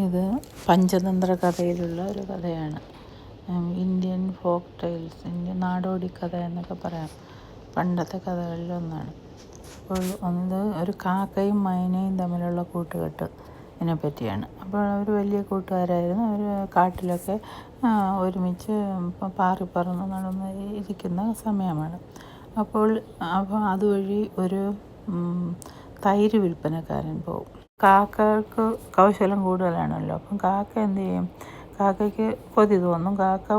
ഇത് പഞ്ചതന്ത്ര കഥയിലുള്ള ഒരു കഥയാണ്. ഇന്ത്യൻ ഫോക്ക് ടൈൽസ് ഇന്ത്യൻ നാടോടി കഥ എന്നൊക്കെ പറയാം. പണ്ടത്തെ കഥകളിലൊന്നാണ് അപ്പോൾ ഒന്ന് ഒരു കാക്കയും മൈനയും തമ്മിലുള്ള കൂട്ടുകെട്ട് ഇതിനെ പറ്റിയാണ് അപ്പോൾ അവർ വലിയ കൂട്ടുകാരായിരുന്നു. അവർ കാട്ടിലൊക്കെ ഒരുമിച്ച് പാറിപ്പറന്ന് നടന്ന് ഇരിക്കുന്ന സമയമാണ്. അപ്പോൾ അപ്പോൾ അതുവഴി ഒരു തൈര് വിൽപ്പനക്കാരൻ പോകും കാക്കകൾക്ക് കൗശലം കൂടുതലാണല്ലോ. അപ്പം കാക്ക എന്ത് ചെയ്യും? കാക്കയ്ക്ക് കൊതി തോന്നും. കാക്ക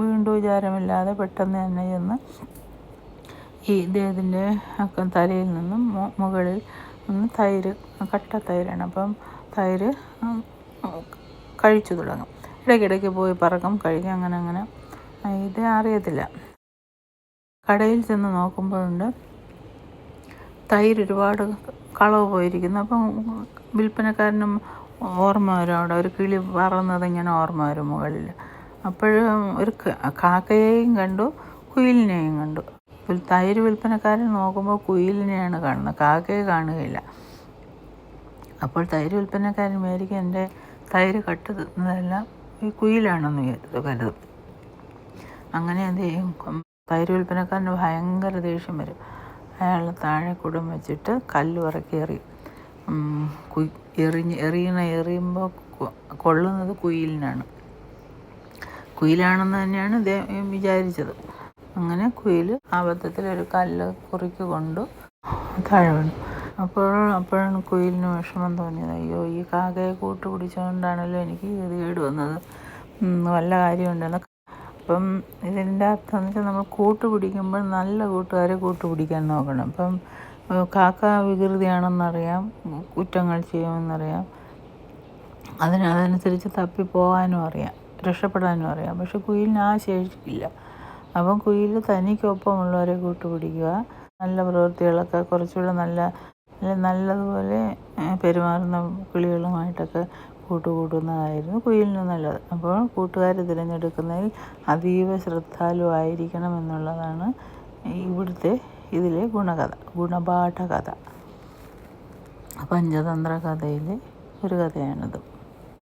വീണ്ടും വിചാരമില്ലാതെ പെട്ടെന്ന് തന്നെ ചെന്ന് ഈ ഇദ്ദേഹത്തിന്റെ തലയിൽ നിന്നും മുകളിൽ നിന്ന് തൈര് കട്ട തൈരാണ്. അപ്പം തൈര് കഴിച്ചു തുടങ്ങും. ഇടയ്ക്കിടയ്ക്ക് പോയി പറക്കും കഴിക്കും അങ്ങനെ അങ്ങനെ. ഇത് അറിയത്തില്ല. കടയിൽ ചെന്ന് നോക്കുമ്പോഴുണ്ട് തൈര് ഒരുപാട് കളവ് പോയിരിക്കുന്നു. അപ്പം വിൽപ്പനക്കാരനും ഓർമ്മ വരും അവിടെ. ഒരു കിളി പറന്നത് ഇങ്ങനെ ഓർമ്മ വരും മുകളിൽ. അപ്പോഴും ഒരു കാക്കയെയും കണ്ടു കുയിലിനെയും കണ്ടു. തൈര് വിൽപ്പനക്കാരൻ നോക്കുമ്പോൾ കുയിലിനെയാണ് കാണുന്നത്. കാക്കയെ കാണുകയില്ല. അപ്പോൾ തൈര് വിൽപ്പനക്കാരൻ വിചാരിക്കും എന്റെ തൈര് കട്ട് തിന്നതെല്ലാം ഈ കുയിലാണെന്ന് കരുതും. അങ്ങനെ എന്ത് ചെയ്യും? തൈര് വിൽപ്പനക്കാരന് ഭയങ്കര ദേഷ്യം വരും. അയാൾ താഴെ കുടം വെച്ചിട്ട് കല്ല് ഇറക്കി എറി. എറിഞ്ഞ് എറിയണ എറിയുമ്പോൾ കൊള്ളുന്നത് കുയിലിനാണ്. കുയിലാണെന്ന് തന്നെയാണ് ഇദ്ദേഹം വിചാരിച്ചത്. അങ്ങനെ കുയിൽ അബദ്ധത്തിൽ ഒരു കല്ല് കുറിക്ക് കൊണ്ട് താഴെ വീണു. അപ്പോൾ അപ്പോഴാണ് കുയിലിന് വിഷമം തോന്നിയത്. അയ്യോ ഈ കാക്കയെ കൂട്ട് പിടിച്ചുകൊണ്ടാണല്ലോ എനിക്ക് ഗതികേട് വന്നത്. വല്ല കാര്യമുണ്ടെന്ന് അപ്പം ഇതിന്റെ അർത്ഥം എന്ന് വെച്ചാൽ നമ്മൾ കൂട്ട് പിടിക്കുമ്പോൾ നല്ല കൂട്ടുകാരെ കൂട്ട് പിടിക്കാൻ നോക്കണം. അപ്പം കാക്ക വികൃതിയാണെന്നറിയാം കുറ്റങ്ങൾ ചെയ്യുമെന്നറിയാം. അതിന് അതനുസരിച്ച് തപ്പിപ്പോകാനും അറിയാം രക്ഷപ്പെടാനും അറിയാം. പക്ഷെ കുയിലിന് ആ ശേഷിക്കില്ല അപ്പം കുയിൽ തനിക്കൊപ്പമുള്ളവരെ കൂട്ടുപിടിക്കുക നല്ല പ്രവൃത്തികളൊക്കെ കുറച്ചുകൂടെ നല്ല നല്ല നല്ലതുപോലെ പെരുമാറുന്ന കിളികളുമായിട്ടൊക്കെ കൂട്ടുകൂടുന്നതായിരുന്നു കുയിലിന് നല്ലത്. അപ്പോൾ കൂട്ടുകാർ തിരഞ്ഞെടുക്കുന്നതിൽ അതീവ ശ്രദ്ധാലുവായിരിക്കണം എന്നുള്ളതാണ് ഇവിടുത്തെ ഇതിലെ ഗുണകഥ ഗുണപാഠ കഥ പഞ്ചതന്ത്ര കഥയിലെ ഒരു കഥയാണിത്.